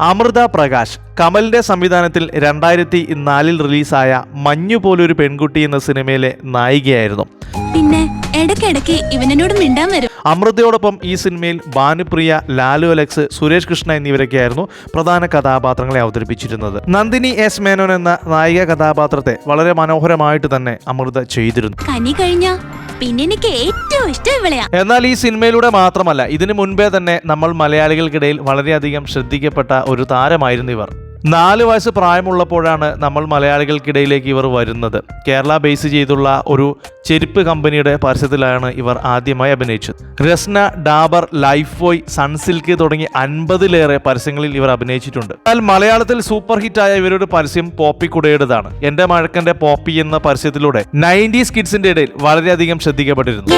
അമൃത പ്രകാശ് കമലിന്റെ സംവിധാനത്തിൽ രണ്ടായിരത്തി നാലിൽ റിലീസായ മഞ്ഞു പോലൊരു പെൺകുട്ടി എന്ന സിനിമയിലെ നായികയായിരുന്നു. പിന്നെ ഇടയ്ക്കിടയ്ക്ക് ഇവനോട് മിണ്ടാൻ വരും. അമൃതയോടൊപ്പം ഈ സിനിമയിൽ ഭാനുപ്രിയ ലാലു അലക്സ് സുരേഷ് കൃഷ്ണ എന്നിവരൊക്കെയായിരുന്നു പ്രധാന കഥാപാത്രങ്ങളെ അവതരിപ്പിച്ചിരുന്നത്. നന്ദിനി എസ് മേനോൻ എന്ന നായിക കഥാപാത്രത്തെ വളരെ മനോഹരമായിട്ട് തന്നെ അമൃത ചെയ്തിരുന്നു. കനി കഴിഞ്ഞ പിന്നെ എനിക്ക് ഏറ്റവും ഇഷ്ടം എന്നാൽ ഈ സിനിമയിലൂടെ മാത്രമല്ല ഇതിനു മുൻപേ തന്നെ നമ്മൾ മലയാളികൾക്കിടയിൽ വളരെയധികം ശ്രദ്ധിക്കപ്പെട്ട ഒരു താരമായിരുന്നു ഇവർ. നാല് വയസ്സ് പ്രായമുള്ളപ്പോഴാണ് നമ്മൾ മലയാളികൾക്കിടയിലേക്ക് ഇവർ വരുന്നത്. കേരള ബേസ് ചെയ്തുള്ള ഒരു ചെരുപ്പ് കമ്പനിയുടെ പരസ്യത്തിലാണ് ഇവർ ആദ്യമായി അഭിനയിച്ചത്. Rasna Dabur Lifebuoy Sunsilk തുടങ്ങി അൻപതിലേറെ പരസ്യങ്ങളിൽ ഇവർ അഭിനയിച്ചിട്ടുണ്ട്. എന്നാൽ മലയാളത്തിൽ സൂപ്പർ ഹിറ്റായ ഇവരുടെ പരസ്യം പോപ്പി പോപ്പിക്കുടയുടേതാണ് എന്റെ മഴക്കന്റെ പോപ്പി എന്ന പരസ്യത്തിലൂടെ നയന്റീസ് കിഡ്സിന്റെ ഇടയിൽ വളരെയധികം ശ്രദ്ധിക്കപ്പെട്ടിരുന്നു.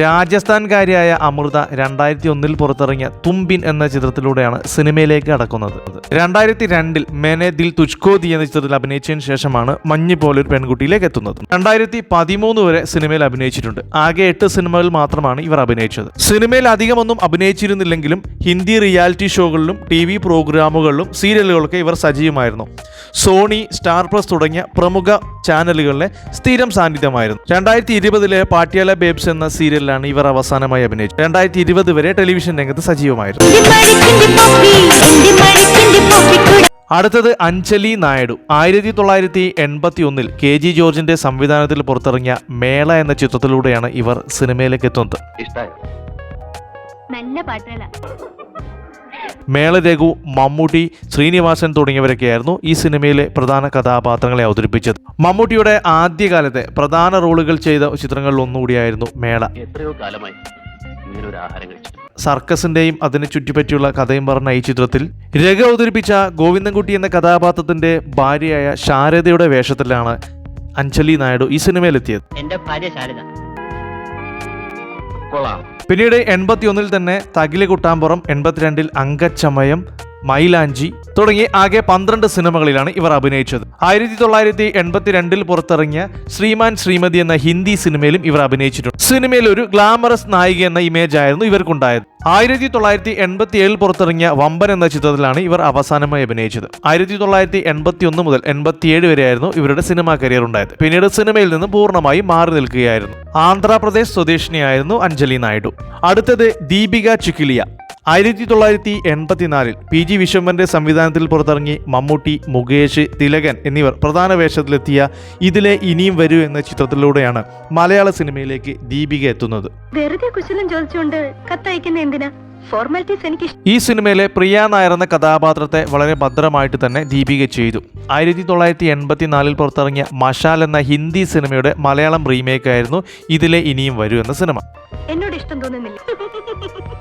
രാജസ്ഥാൻകാരിയായ അമൃത രണ്ടായിരത്തി ഒന്നിൽ പുറത്തിറങ്ങിയ തുമ്പിൻ എന്ന ചിത്രത്തിലൂടെയാണ് സിനിമയിലേക്ക് കടക്കുന്നത്. രണ്ടായിരത്തി രണ്ടിൽ മേനെ ദിൽ തുജ്കോതി എന്ന ചിത്രത്തിൽ അഭിനയിച്ചതിന് ശേഷമാണ് മഞ്ഞ് പോലൊരു പെൺകുട്ടിയിലേക്ക് എത്തുന്നത്. രണ്ടായിരത്തി പതിമൂന്ന് വരെ സിനിമയിൽ അഭിനയിച്ചിട്ടുണ്ട്. ആകെ എട്ട് സിനിമകളിൽ മാത്രമാണ് ഇവർ അഭിനയിച്ചത്. സിനിമയിൽ അധികമൊന്നും അഭിനയിച്ചിരുന്നില്ലെങ്കിലും ഹിന്ദി റിയാലിറ്റി ഷോകളിലും ടി വി പ്രോഗ്രാമുകളിലും സീരിയലുകളൊക്കെ ഇവർ സജീവമായിരുന്നു. സോണി സ്റ്റാർ പ്ലസ് തുടങ്ങിയ പ്രമുഖ ചാനലുകളിലെ സ്ഥിരം സാന്നിധ്യമായിരുന്നു. രണ്ടായിരത്തി ഇരുപതിലെ പാട്യാല ബേബ്സ് എന്ന സീരിയലിലാണ് ഇവർ അവസാനമായി അഭിനയിച്ചത്. രണ്ടായിരത്തി ഇരുപത് വരെ ടെലിവിഷൻ രംഗത്ത് സജീവമായിരുന്നു. അടുത്തത് അഞ്ജലി നായിഡു. ആയിരത്തി തൊള്ളായിരത്തി എൺപത്തി ഒന്നിൽ കെ ജി ജോർജിന്റെ സംവിധാനത്തിൽ പുറത്തിറങ്ങിയ മേള എന്ന ചിത്രത്തിലൂടെയാണ് ഇവർ സിനിമയിലേക്ക് എത്തുന്നത്. നല്ല പാട്ടുകളാ. മേള രഘു മമ്മൂട്ടി ശ്രീനിവാസൻ തുടങ്ങിയവരൊക്കെയായിരുന്നു ഈ സിനിമയിലെ പ്രധാന കഥാപാത്രങ്ങളെ അവതരിപ്പിച്ചത്. മമ്മൂട്ടിയുടെ ആദ്യകാലത്തെ പ്രധാന റോളുകൾ ചെയ്ത ചിത്രങ്ങളിൽ ഒന്നുകൂടിയായിരുന്നു മേള. എത്രയോ കാലമായി ആഹാരം സർക്കസിന്റെയും അതിനെ ചുറ്റിപ്പറ്റിയുള്ള കഥയും പറഞ്ഞ ഈ ചിത്രത്തിൽ രഘ അവതരിപ്പിച്ച ഗോവിന്ദൻകുട്ടി എന്ന കഥാപാത്രത്തിന്റെ ഭാര്യയായ ശാരദയുടെ വേഷത്തിലാണ് അഞ്ജലി നായിഡു ഈ സിനിമയിലെത്തിയത്. എന്റെ ഭാര്യ ശാരദ. കൊള്ളാം. പിന്നീട് എൺപത്തിയൊന്നിൽ തന്നെ തകിൽ കുട്ടാമ്പുറം എൺപത്തിരണ്ടിൽ അങ്കച്ചമയം മൈലാഞ്ചി തുടങ്ങി ആകെ പന്ത്രണ്ട് സിനിമകളിലാണ് ഇവർ അഭിനയിച്ചത്. ആയിരത്തി തൊള്ളായിരത്തി എൺപത്തിരണ്ടിൽ പുറത്തിറങ്ങിയ ശ്രീമാൻ ശ്രീമതി എന്ന ഹിന്ദി സിനിമയിലും ഇവർ അഭിനയിച്ചിട്ടുണ്ട്. സിനിമയിൽ ഒരു ഗ്ലാമറസ് നായിക എന്ന ഇമേജ് ആയിരുന്നു ഇവർക്കുണ്ടായത്. ആയിരത്തി തൊള്ളായിരത്തി എൺപത്തി ഏഴിൽ പുറത്തിറങ്ങിയ വമ്പൻ എന്ന ചിത്രത്തിലാണ് ഇവർ അവസാനമായി അഭിനയിച്ചത്. ആയിരത്തി തൊള്ളായിരത്തി എൺപത്തി ഒന്ന് മുതൽ എൺപത്തിയേഴ് വരെയായിരുന്നു ഇവരുടെ സിനിമാ കരിയർ ഉണ്ടായത്. പിന്നീട് സിനിമയിൽ നിന്ന് പൂർണമായി മാറി നിൽക്കുകയായിരുന്നു. ആന്ധ്രാപ്രദേശ് സ്വദേശിനിയായിരുന്നു അഞ്ജലി നായിഡു. അടുത്തത് ദീപിക ചിക്കിലിയ. ആയിരത്തി തൊള്ളായിരത്തി എൺപത്തിനാലിൽ പി ജി വിശ്വംഭന്റെ സംവിധാനത്തിൽ പുറത്തിറങ്ങി മമ്മൂട്ടി മുകേഷ് തിലകൻ എന്നിവർ പ്രധാന വേഷത്തിലെത്തിയ ഇതിലെ ഇനിയും വരൂ എന്ന ചിത്രത്തിലൂടെയാണ് മലയാള സിനിമയിലേക്ക് ദീപിക എത്തുന്നത്. വെറുതെ കുശലം ചോദിച്ചുകൊണ്ട് കത്തയക്കുന്ന എന്തിനാ? ഫോർമാലിറ്റീസ് എനിക്ക് ഈ സിനിമയിലെ പ്രിയ നായർ എന്ന കഥാപാത്രത്തെ വളരെ ഭദ്രമായിട്ട് തന്നെ ദീപിക ചെയ്തു. ആയിരത്തി തൊള്ളായിരത്തി എൺപത്തിനാലിൽ പുറത്തിറങ്ങിയ മഷാൽ എന്ന ഹിന്ദി സിനിമയുടെ മലയാളം റീമേക്ക് ആയിരുന്നു ഇതിലെ ഇനിയും വരൂ എന്ന സിനിമ. എന്നോട് ഇഷ്ടം തോന്നുന്നില്ല.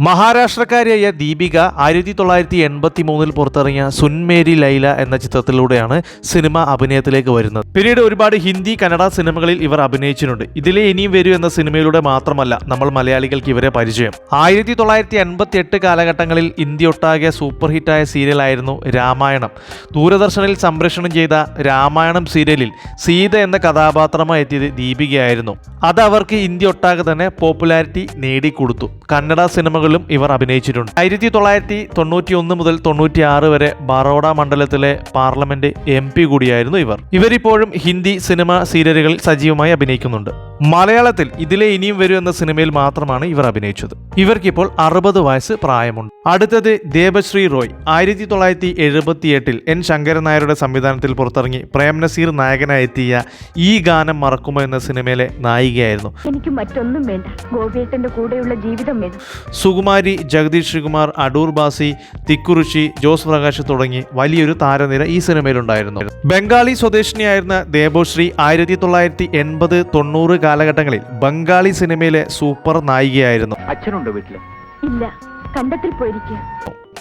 മഹാരാഷ്ട്രക്കാരിയായ ദീപിക ആയിരത്തി തൊള്ളായിരത്തി എൺപത്തി മൂന്നിൽ പുറത്തിറങ്ങിയ സുൻമേരി ലൈല എന്ന ചിത്രത്തിലൂടെയാണ് സിനിമ അഭിനയത്തിലേക്ക് വരുന്നത്. പിന്നീട് ഒരുപാട് ഹിന്ദി കന്നഡ സിനിമകളിൽ ഇവർ അഭിനയിച്ചിട്ടുണ്ട്. ഇതിലെ ഇനിയും വരൂ എന്ന സിനിമയിലൂടെ മാത്രമല്ല നമ്മൾ മലയാളികൾക്ക് ഇവരെ പരിചയം. ആയിരത്തി തൊള്ളായിരത്തി എൺപത്തി എട്ട് കാലഘട്ടങ്ങളിൽ ഇന്ത്യ ഒട്ടാകെ സൂപ്പർ ഹിറ്റായ സീരിയലായിരുന്നു രാമായണം. ദൂരദർശനിൽ സംപ്രേഷണം ചെയ്ത രാമായണം സീരിയലിൽ സീത എന്ന കഥാപാത്രമായി എത്തിയത് ദീപികയായിരുന്നു. അത് അവർക്ക് ഇന്ത്യ ഒട്ടാകെ തന്നെ പോപ്പുലാരിറ്റി നേടിക്കൊടുത്തു. കന്നഡ സിനിമകളിലും ഇവർ അഭിനയിച്ചിട്ടുണ്ട്. ആയിരത്തി തൊള്ളായിരത്തി തൊണ്ണൂറ്റി ഒന്ന് മുതൽ തൊണ്ണൂറ്റി ആറ് വരെ ബറോഡ മണ്ഡലത്തിലെ പാർലമെന്റ് എം പി കൂടിയായിരുന്നു ഇവർ. ഇവരിപ്പോഴും ഹിന്ദി സിനിമ സീരിയലുകളിൽ സജീവമായി അഭിനയിക്കുന്നുണ്ട്. മലയാളത്തിൽ ഇതിലെ ഇനിയും വരൂ എന്ന സിനിമയിൽ മാത്രമാണ് ഇവർ അഭിനയിച്ചത്. ഇവർക്കിപ്പോൾ അറുപത് വയസ്സ് പ്രായമുണ്ട്. അടുത്തത് ദേവശ്രീ റോയ്. ആയിരത്തി തൊള്ളായിരത്തി എഴുപത്തി എട്ടിൽ എൻ ശങ്കരൻ നായരുടെ സംവിധാനത്തിൽ പുറത്തിറങ്ങി പ്രേം നസീർ നായകനായി എത്തിയ ഈ ഗാനം മറക്കുമോ എന്ന സിനിമയിലെ നായികയായിരുന്നു. എനിക്ക് മറ്റൊന്നും വേണ്ട. ഗോപിയേട്ടന്റെ കൂടെയുള്ള ജീവിതം വേണം സുകുമാരി ജഗദീഷ് ശ്രീകുമാർ അടൂർ ബാസി തിക്കുറിശി ജോസ് പ്രകാശ് തുടങ്ങി വലിയൊരു താരനിര ഈ സിനിമയിലുണ്ടായിരുന്നു. ബംഗാളി സ്വദേശിനിയായിരുന്ന ദേവോശ്രീ ആയിരത്തി തൊള്ളായിരത്തി എൺപത് തൊണ്ണൂറ് കാലഘട്ടങ്ങളിൽ ബംഗാളി സിനിമയിലെ സൂപ്പർ നായികയായിരുന്നു. അച്ഛനുണ്ടോ വീട്ടിൽ ഇല്ല. കണ്ടത്തിൽ പോയിരിക്കുക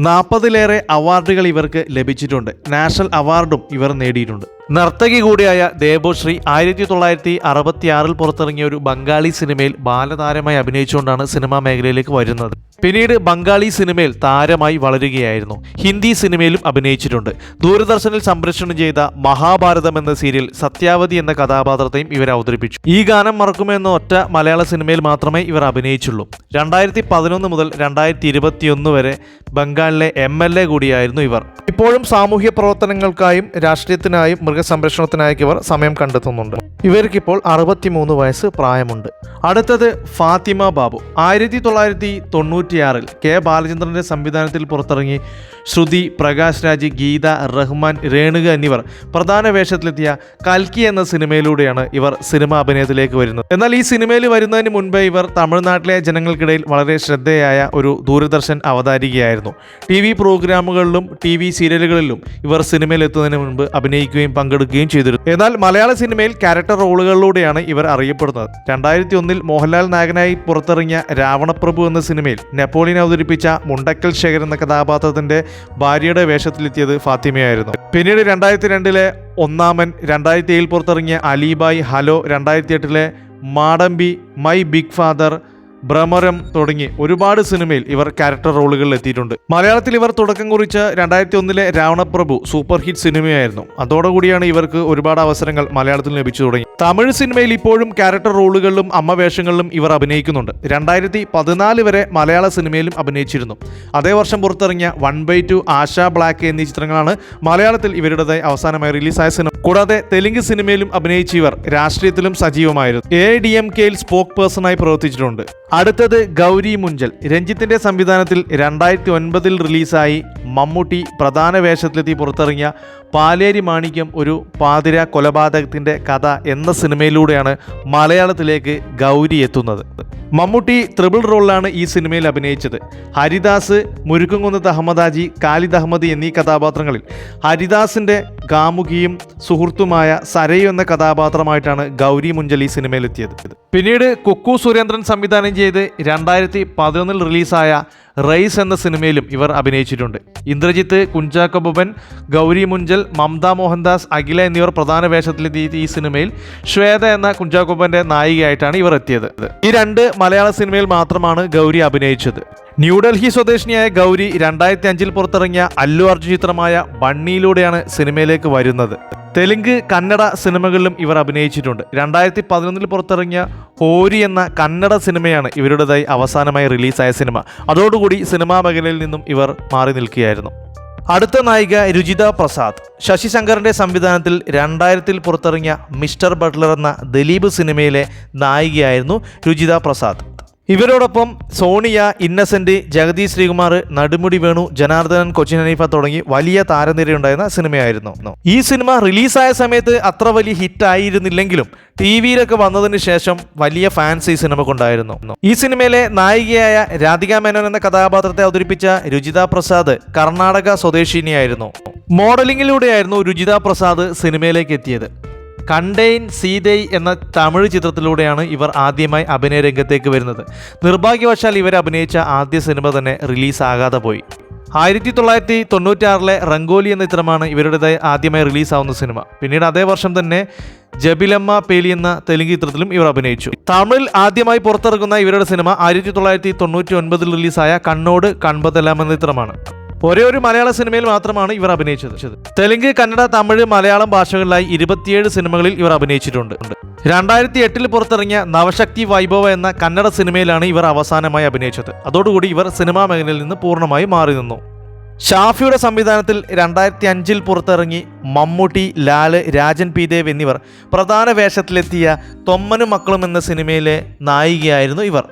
നാൽപ്പതിലേറെ അവാർഡുകൾ ഇവർക്ക് ലഭിച്ചിട്ടുണ്ട്. നാഷണൽ അവാർഡും ഇവർ നേടിയിട്ടുണ്ട്. നർത്തകി കൂടിയായ ദേബോശ്രീ ആയിരത്തി തൊള്ളായിരത്തി അറുപത്തി ആറിൽ പുറത്തിറങ്ങിയ ഒരു ബംഗാളി സിനിമയിൽ ബാലതാരമായി അഭിനയിച്ചുകൊണ്ടാണ് സിനിമാ മേഖലയിലേക്ക് വരുന്നത്. പിന്നീട് ബംഗാളി സിനിമയിൽ താരമായി വളരുകയായിരുന്നു. ഹിന്ദി സിനിമയിലും അഭിനയിച്ചിട്ടുണ്ട്. ദൂരദർശനിൽ സംപ്രേഷണം ചെയ്ത മഹാഭാരതം എന്ന സീരിയൽ സത്യാവതി എന്ന കഥാപാത്രത്തെയും ഇവർ അവതരിപ്പിച്ചു. ഈ ഗാനം മറക്കുമെന്ന ഒറ്റ മലയാള സിനിമയിൽ മാത്രമേ ഇവർ അഭിനയിച്ചുള്ളൂ. രണ്ടായിരത്തി പതിനൊന്ന് മുതൽ രണ്ടായിരത്തി ഇരുപത്തിയൊന്ന് വരെ ബംഗാളിലെ എം എൽ എ കൂടിയായിരുന്നു ഇവർ. ഇപ്പോഴും സാമൂഹ്യ പ്രവർത്തനങ്ങൾക്കായും രാഷ്ട്രീയത്തിനായും മൃഗസംരക്ഷണത്തിനായും ഇവർ സമയം കണ്ടെത്തുന്നുണ്ട്. ഇവർക്കിപ്പോൾ അറുപത്തിമൂന്ന് വയസ്സ് പ്രായമുണ്ട്. അടുത്തത് ഫാത്തിമ ബാബു. ആയിരത്തി തൊള്ളായിരത്തി തൊണ്ണൂറ്റിയാറിൽ കെ ബാലചന്ദ്രന്റെ സംവിധാനത്തിൽ പുറത്തിറങ്ങി ശ്രുതി പ്രകാശ് രാജ് ഗീത റഹ്മാൻ രേണുക എന്നിവർ പ്രധാന വേഷത്തിലെത്തിയ കൽക്കി എന്ന സിനിമയിലൂടെയാണ് ഇവർ സിനിമാ അഭിനയത്തിലേക്ക് വരുന്നത്. എന്നാൽ ഈ സിനിമയിൽ വരുന്നതിന് മുൻപേ ഇവർ തമിഴ്നാട്ടിലെ ജനങ്ങൾക്കിടയിൽ വളരെ ശ്രദ്ധേയായ ഒരു ദൂരദർശൻ അവതാരികയായിരുന്നു. ടി വി പ്രോഗ്രാമുകളിലും ടി വി സീരിയലുകളിലും ഇവർ സിനിമയിലെത്തുന്നതിന് മുൻപ് അഭിനയിക്കുകയും പങ്കെടുക്കുകയും ചെയ്തിരുന്നു. എന്നാൽ മലയാള സിനിമയിൽ ക്യാരക്ടർ റോളുകളിലൂടെയാണ് ഇവർ അറിയപ്പെടുന്നത്. രണ്ടായിരത്തി ഒന്നിൽ മോഹൻലാൽ നായകനായി പുറത്തിറങ്ങിയ രാവണപ്രഭു എന്ന സിനിമയിൽ നെപ്പോളിയൻ അവതരിപ്പിച്ച മുണ്ടക്കൽ ശേഖർ എന്ന കഥാപാത്രത്തിന്റെ ഭാര്യയുടെ വേഷത്തിലെത്തിയത് ഫാത്തിമയായിരുന്നു. പിന്നീട് രണ്ടായിരത്തി രണ്ടിലെ ഒന്നാമൻ രണ്ടായിരത്തി ഏഴിൽ പുറത്തിറങ്ങിയ അലിബായ് ഹലോ രണ്ടായിരത്തി എട്ടിലെ Madampi My Big Father Bhramaram തുടങ്ങി ഒരുപാട് സിനിമയിൽ ഇവർ ക്യാരക്ടർ റോളുകളിൽ എത്തിയിട്ടുണ്ട്. മലയാളത്തിൽ ഇവർ തുടക്കം കുറിച്ച രണ്ടായിരത്തി ഒന്നിലെ രാവണപ്രഭു സൂപ്പർ ഹിറ്റ് സിനിമയായിരുന്നു. അതോടുകൂടിയാണ് ഇവർക്ക് ഒരുപാട് അവസരങ്ങൾ മലയാളത്തിൽ ലഭിച്ചു തുടങ്ങി. തമിഴ് സിനിമയിൽ ഇപ്പോഴും ക്യാരക്ടർ റോളുകളിലും അമ്മ വേഷങ്ങളിലും ഇവർ അഭിനയിക്കുന്നുണ്ട്. രണ്ടായിരത്തി പതിനാല് വരെ മലയാള സിനിമയിലും അഭിനയിച്ചിരുന്നു. അതേ വർഷം പുറത്തിറങ്ങിയ One by Two Asha Black എന്നീ ചിത്രങ്ങളാണ് മലയാളത്തിൽ ഇവരുടേതായി അവസാനമായി റിലീസായ സിനിമ. കൂടാതെ തെലുങ്ക് സിനിമയിലും അഭിനയിച്ച ഇവർ രാഷ്ട്രീയത്തിലും സജീവമായിരുന്നു. എ ഡി എം കെയിൽ സ്പോക്ക് പേഴ്സണായി പ്രവർത്തിച്ചിട്ടുണ്ട്. അടുത്തത് ഗൗരി മുഞ്ചൽ. രഞ്ജിത്തിന്റെ സംവിധാനത്തിൽ രണ്ടായിരത്തി ഒൻപതിൽ റിലീസായി മമ്മൂട്ടി പ്രധാന വേഷത്തിലെത്തി പുറത്തിറങ്ങിയ പാലേരി മാണിക്യം ഒരു പാതിര കൊലപാതകത്തിന്റെ കഥ എന്ന സിനിമയിലൂടെയാണ് മലയാളത്തിലേക്ക് ഗൗരി എത്തുന്നത്. മമ്മൂട്ടി ത്രിബിൾ റോളിലാണ് ഈ സിനിമയിൽ അഭിനയിച്ചത്. ഹരിദാസ് മുരുക്കുംകുന്നത്ത് അഹമ്മദാജി കാലിദ് അഹമ്മദ് എന്നീ കഥാപാത്രങ്ങളിൽ ഹരിദാസിന്റെ കാമുകിയും സുഹൃത്തുമായ സരയു എന്ന കഥാപാത്രമായിട്ടാണ് ഗൗരി മുഞ്ചൽ ഈ സിനിമയിലെത്തിയത്. പിന്നീട് കുക്കു സുരേന്ദ്രൻ സംവിധാനം ചെയ്ത് രണ്ടായിരത്തി പതിനൊന്നിൽ റിലീസായ റൈസ് എന്ന സിനിമയിലും ഇവർ അഭിനയിച്ചിട്ടുണ്ട്. ഇന്ദ്രജിത്ത് കുഞ്ചാക്കോ ബൊബൻ ഗൗരി മുഞ്ചൽ മമത മോഹൻദാസ് അഖില എന്നിവർ പ്രധാന വേഷത്തിലെത്തിയ ഈ സിനിമയിൽ ശ്വേത എന്ന കുഞ്ചാക്കോബന്റെ നായികയായിട്ടാണ് ഇവർ എത്തിയത്. ഈ രണ്ട് മലയാള സിനിമയിൽ മാത്രമാണ് ഗൗരി അഭിനയിച്ചത്. ന്യൂഡൽഹി സ്വദേശിനിയായ ഗൗരി രണ്ടായിരത്തി അഞ്ചിൽ പുറത്തിറങ്ങിയ അല്ലു അർജുൻ ചിത്രമായ ബണ്ണിയിലൂടെയാണ് സിനിമയിലേക്ക് വരുന്നത്. തെലുങ്ക് കന്നഡ സിനിമകളിലും ഇവർ അഭിനയിച്ചിട്ടുണ്ട്. രണ്ടായിരത്തി പതിനൊന്നിൽ പുറത്തിറങ്ങിയ ഹോരി എന്ന കന്നഡ സിനിമയാണ് ഇവരുടേതായി അവസാനമായി റിലീസായ സിനിമ. അതോടുകൂടി സിനിമാ മേഖലയിൽ നിന്നും ഇവർ മാറി നിൽക്കുകയായിരുന്നു. അടുത്ത നായിക രുചിത പ്രസാദ്. ശശി ശങ്കറിന്റെ സംവിധാനത്തിൽ രണ്ടായിരത്തിൽ പുറത്തിറങ്ങിയ മിസ്റ്റർ ബട്ട്ലർ എന്ന ദിലീപ് സിനിമയിലെ നായികയായിരുന്നു രുചിത പ്രസാദ്. ഇവരോടൊപ്പം സോണിയ ഇന്നസെന്റ് ജഗദീഷ് ശ്രീകുമാർ നടുമുടി വേണു ജനാർദ്ദനൻ കൊച്ചിൻ ഹനീഫ തുടങ്ങി വലിയ താരനിരയുണ്ടായിരുന്ന സിനിമയായിരുന്നു. ഈ സിനിമ റിലീസായ സമയത്ത് അത്ര വലിയ ഹിറ്റ് ആയിരുന്നില്ലെങ്കിലും ടി വിയിലൊക്കെ വന്നതിന് ശേഷം വലിയ ഫാൻസ് ഈ സിനിമക്കുണ്ടായിരുന്നു ഈ സിനിമയിലെ നായികയായ രാധിക മേനോൻ എന്ന കഥാപാത്രത്തെ അവതരിപ്പിച്ച രുചിത പ്രസാദ് കർണാടക സ്വദേശിനിയായിരുന്നു. മോഡലിംഗിലൂടെയായിരുന്നു രുചിത പ്രസാദ് സിനിമയിലേക്ക് എത്തിയത്. കണ്ടെയ്ൻ സീതൈ എന്ന തമിഴ് ചിത്രത്തിലൂടെയാണ് ഇവർ ആദ്യമായി അഭിനയ രംഗത്തേക്ക് വരുന്നത്. നിർഭാഗ്യവശാൽ ഇവർ അഭിനയിച്ച ആദ്യ സിനിമ തന്നെ റിലീസാകാതെ പോയി. ആയിരത്തി തൊള്ളായിരത്തി തൊണ്ണൂറ്റാറിലെ റംഗോലി എന്ന ചിത്രമാണ് ഇവരുടേതായി ആദ്യമായി റിലീസാവുന്ന സിനിമ. പിന്നീട് അതേ വർഷം തന്നെ ജബിലമ്മ പേലി എന്ന തെലുങ്ക് ചിത്രത്തിലും ഇവർ അഭിനയിച്ചു. തമിഴിൽ ആദ്യമായി പുറത്തിറങ്ങുന്ന ഇവരുടെ സിനിമ ആയിരത്തി തൊള്ളായിരത്തി തൊണ്ണൂറ്റി ഒൻപതിൽ റിലീസായ കണ്ണോട് കൺപതെല്ലാം എന്ന ചിത്രമാണ്. ഒരേ ഒരു മലയാള സിനിമയിൽ മാത്രമാണ് ഇവർ അഭിനയിച്ചത്. തെലുങ്ക് കന്നഡ തമിഴ് മലയാളം ഭാഷകളിലായി ഇരുപത്തിയേഴ് സിനിമകളിൽ ഇവർ അഭിനയിച്ചിട്ടുണ്ട്. രണ്ടായിരത്തി എട്ടിൽ പുറത്തിറങ്ങിയ നവശക്തി വൈഭവ എന്ന കന്നഡ സിനിമയിലാണ് ഇവർ അവസാനമായി അഭിനയിച്ചത്. അതോടുകൂടി ഇവർ സിനിമാ മേഖലയിൽ നിന്ന് പൂർണമായി മാറി നിന്നു ഷാഫിയുടെ സംവിധാനത്തിൽ രണ്ടായിരത്തി അഞ്ചിൽ പുറത്തിറങ്ങി മമ്മൂട്ടി ലാൽ രാജൻ പി ദേവ് എന്നിവർ പ്രധാന വേഷത്തിലെത്തിയ തൊമ്മനും മക്കളും എന്ന സിനിമയിലെ നായികയായിരുന്നു ഇവർ.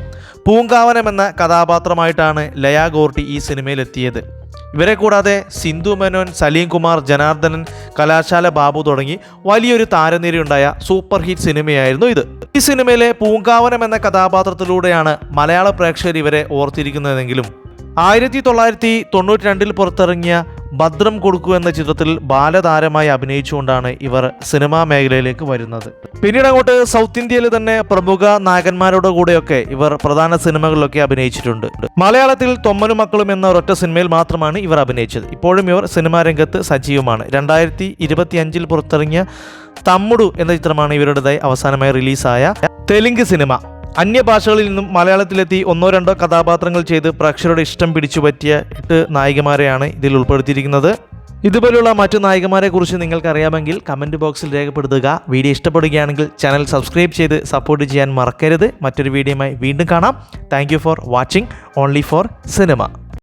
പൂങ്കാവനം എന്ന കഥാപാത്രമായിട്ടാണ് ലയാ ഗോർട്ടി ഈ സിനിമയിലെത്തിയത്. ഇവരെ കൂടാതെ സിന്ധു മേനോൻ സലീം കുമാർ ജനാർദ്ദനൻ കലാശാല ബാബു തുടങ്ങി വലിയൊരു താരനിരയുണ്ടായ സൂപ്പർ ഹിറ്റ് സിനിമയായിരുന്നു ഇത്. ഈ സിനിമയിലെ പൂങ്കാവനം എന്ന കഥാപാത്രത്തിലൂടെയാണ് മലയാള പ്രേക്ഷകർ ഇവരെ ഓർത്തിരിക്കുന്നതെങ്കിലും ആയിരത്തി തൊള്ളായിരത്തി തൊണ്ണൂറ്റി രണ്ടിൽ പുറത്തിറങ്ങിയ ഭദ്രം കൊടുക്കൂ എന്ന ചിത്രത്തിൽ ബാലതാരമായി അഭിനയിച്ചുകൊണ്ടാണ് ഇവർ സിനിമാ മേഖലയിലേക്ക് വരുന്നത്. പിന്നീട് അങ്ങോട്ട് സൗത്ത് ഇന്ത്യയിൽ തന്നെ പ്രമുഖ നായകന്മാരുടെ കൂടെയൊക്കെ ഇവർ പ്രധാന സിനിമകളിലൊക്കെ അഭിനയിച്ചിട്ടുണ്ട്. മലയാളത്തിൽ തൊമ്മനും മക്കളും എന്ന ഒരൊറ്റ സിനിമയിൽ മാത്രമാണ് ഇവർ അഭിനയിച്ചത്. ഇപ്പോഴും ഇവർ സിനിമാ രംഗത്ത് സജീവമാണ്. രണ്ടായിരത്തി ഇരുപത്തി അഞ്ചിൽ പുറത്തിറങ്ങിയ തമ്മുടു എന്ന ചിത്രമാണ് ഇവരുടേതായി അവസാനമായി റിലീസായ തെലുങ്ക് സിനിമ. അന്യഭാഷകളിൽ നിന്നും മലയാളത്തിലെത്തി ഒന്നോ രണ്ടോ കഥാപാത്രങ്ങൾ ചെയ്ത് പ്രേക്ഷകരുടെ ഇഷ്ടം പിടിച്ചു പറ്റിയ എട്ട് നായികമാരെയാണ് ഇതിൽ ഉൾപ്പെടുത്തിയിരിക്കുന്നത്. ഇതുപോലുള്ള മറ്റു നായികമാരെ കുറിച്ച് നിങ്ങൾക്കറിയാമെങ്കിൽ കമന്റ് ബോക്സിൽ രേഖപ്പെടുത്തുക. വീഡിയോ ഇഷ്ടപ്പെടുകയാണെങ്കിൽ ചാനൽ സബ്സ്ക്രൈബ് ചെയ്ത് സപ്പോർട്ട് ചെയ്യാൻ മറക്കരുത്. മറ്റൊരു വീഡിയോയുമായി വീണ്ടും കാണാം. Thank for watching only for cinema